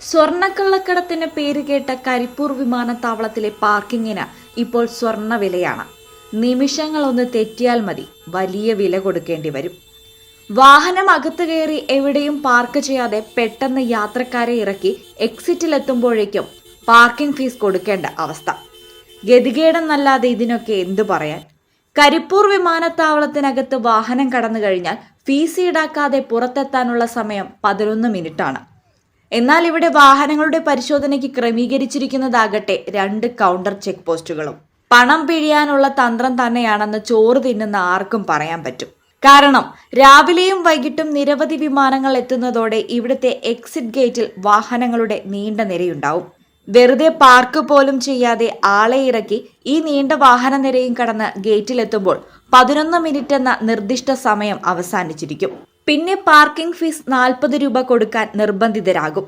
സ്വർണക്കള്ളക്കടത്തിന് പേര് കേട്ട കരിപ്പൂർ വിമാനത്താവളത്തിലെ പാർക്കിങ്ങിന് ഇപ്പോൾ സ്വർണ വിലയാണ് നിമിഷങ്ങളൊന്ന് തെറ്റിയാൽ മതി വലിയ വില കൊടുക്കേണ്ടി വരും. വാഹനം അകത്ത് കയറി എവിടെയും പാർക്ക് ചെയ്യാതെ പെട്ടെന്ന് യാത്രക്കാരെ ഇറക്കി എക്സിറ്റിൽ എത്തുമ്പോഴേക്കും പാർക്കിംഗ് ഫീസ് കൊടുക്കേണ്ട അവസ്ഥ. ഗതികേടെന്നല്ലാതെ ഇതിനൊക്കെ എന്തു പറയാൻ? കരിപ്പൂർ വിമാനത്താവളത്തിനകത്ത് വാഹനം കടന്നു കഴിഞ്ഞാൽ ഫീസ് ഈടാക്കാതെ പുറത്തെത്താനുള്ള സമയം പതിനൊന്ന് മിനിറ്റാണ്. എന്നാൽ ഇവിടെ വാഹനങ്ങളുടെ പരിശോധനയ്ക്ക് ക്രമീകരിച്ചിരിക്കുന്നതാകട്ടെ രണ്ട് കൗണ്ടർ ചെക്ക് പോസ്റ്റുകളും. പണം പിഴിയാനുള്ള തന്ത്രം തന്നെയാണെന്ന് ചോറ് തിന്നുന്ന ആർക്കും പറയാൻ പറ്റും. കാരണം രാവിലെയും വൈകിട്ടും നിരവധി വിമാനങ്ങൾ എത്തുന്നതോടെ ഇവിടുത്തെ എക്സിറ്റ് ഗേറ്റിൽ വാഹനങ്ങളുടെ നീണ്ട നിരയുണ്ടാവും. വെറുതെ പാർക്ക് പോലും ചെയ്യാതെ ആളെ ഇറക്കി ഈ നീണ്ട വാഹന നിരയും കടന്ന് ഗേറ്റിലെത്തുമ്പോൾ പതിനൊന്ന് മിനിറ്റ് എന്ന നിർദ്ദിഷ്ട സമയം അവസാനിച്ചിരിക്കും. പിന്നെ പാർക്കിംഗ് ഫീസ് നാൽപ്പത് രൂപ കൊടുക്കാൻ നിർബന്ധിതരാകും.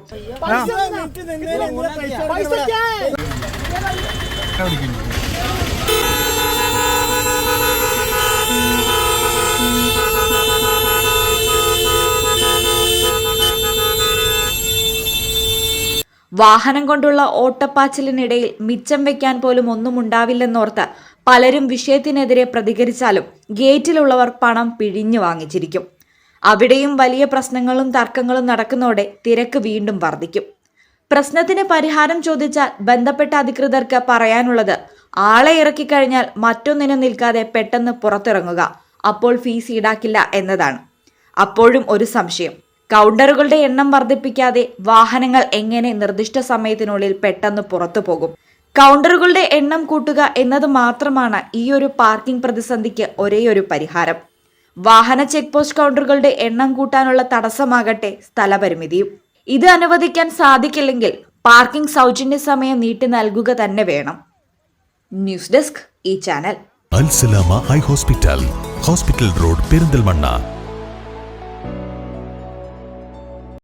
വാഹനം കൊണ്ടുള്ള ഓട്ടപ്പാച്ചിലിനിടയിൽ മിച്ചം വെക്കാൻ പോലും ഒന്നും ഉണ്ടാവില്ലെന്നോർത്ത് പലരും വിഷയത്തിനെതിരെ പ്രതികരിച്ചാലും ഗേറ്റിലുള്ളവർ പണം പിഴിഞ്ഞു വാങ്ങിച്ചിരിക്കും. അവിടെയും വലിയ പ്രശ്നങ്ങളും തർക്കങ്ങളും നടക്കുന്നതോടെ തിരക്ക് വീണ്ടും വർദ്ധിക്കും. പ്രശ്നത്തിന് പരിഹാരം ചോദിച്ചാൽ ബന്ധപ്പെട്ട അധികൃതർക്ക് പറയാനുള്ളത് ആളെ ഇറക്കിക്കഴിഞ്ഞാൽ മറ്റൊന്നിനും നിൽക്കാതെ പെട്ടെന്ന് പുറത്തിറങ്ങുക അപ്പോൾ ഫീസ് ഈടാക്കില്ല എന്നതാണ്. അപ്പോഴും ഒരു സംശയം. കൗണ്ടറുകളുടെ എണ്ണം വർദ്ധിപ്പിക്കാതെ വാഹനങ്ങൾ എങ്ങനെ നിർദ്ദിഷ്ട സമയത്തിനുള്ളിൽ പെട്ടെന്ന് പുറത്തു പോകും. കൗണ്ടറുകളുടെ എണ്ണം കൂട്ടുക എന്നത് മാത്രമാണ് ഈ ഒരു പാർക്കിംഗ് പ്രതിസന്ധിക്ക് ഒരേയൊരു പരിഹാരം. വാഹന ചെക്ക് പോസ്റ്റ് കൗണ്ടറുകളുടെ എണ്ണം കൂട്ടാനുള്ള തടസ്സമാകട്ടെ സ്ഥലപരിമിതിയും. ഇത് അനുവദിക്കാൻ സാധിക്കില്ലെങ്കിൽ പാർക്കിംഗ് സൗജന്യ സമയം നീട്ടി നൽകുക തന്നെ വേണം. ന്യൂസ് ഡെസ്ക് ഈ channel. Eye hospital. Hospital road Perinthalmanna.